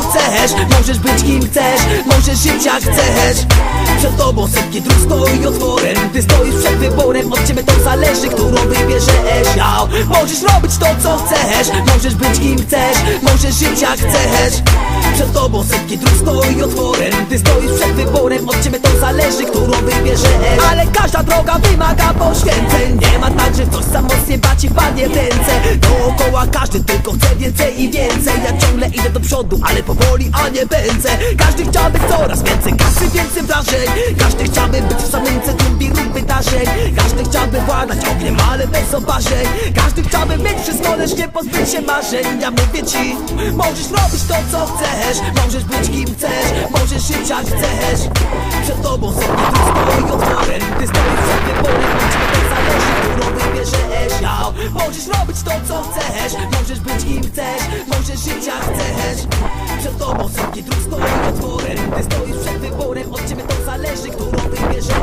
chcesz. Możesz być kim chcesz, możesz żyć jak chcesz. Przed tobą setki dróg stoi otworem. Ty stoisz przed wyborem, od ciebie to zależy, którą wybierzesz. Ja. Możesz robić to co chcesz, możesz być kim chcesz. Możesz żyć jak chcesz. Przed tobą setki dróg stoi otworem. Ty stoisz przed wyborem, od ciebie to zależy, którą wybierzesz. Ale każda droga wymaga poświęceń ręce. Dookoła każdy tylko chce więcej i więcej. Ja ciągle idę do przodu, ale powoli, a nie pędzę. Każdy chciałby coraz więcej, każdy więcej wrażeń. Każdy chciałby być w samym centrum wirów wydarzeń. Każdy chciałby władać ogniem, ale bez oparzeń. Każdy chciałby mieć wszystko, lecz nie pozbyć się marzeń. Ja mówię ci, możesz robić to co chcesz. Możesz być kim chcesz, możesz żyć jak chcesz. Przed tobą Możesz robić to co chcesz, możesz być kim chcesz. Możesz żyć jak chcesz. Przed tobą setki dróg stoi otworem Ty stoisz przed wyborem, od ciebie to zależy, którą wybierzesz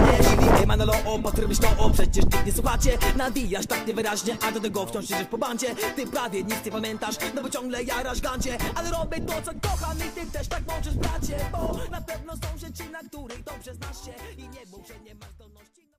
Nie ma na lo, opatrywać to, o przecież nikt nie słuchacie. Nawijasz tak niewyraźnie, a do tego wciąż siedzisz po bandzie. Ty prawie nic nie pamiętasz, no bo ciągle jarasz gandzie. Ale robię to co kocham i ty też tak możesz bracie Bo na pewno są rzeczy, na których dobrze znasz się. I nie mów, że nie masz do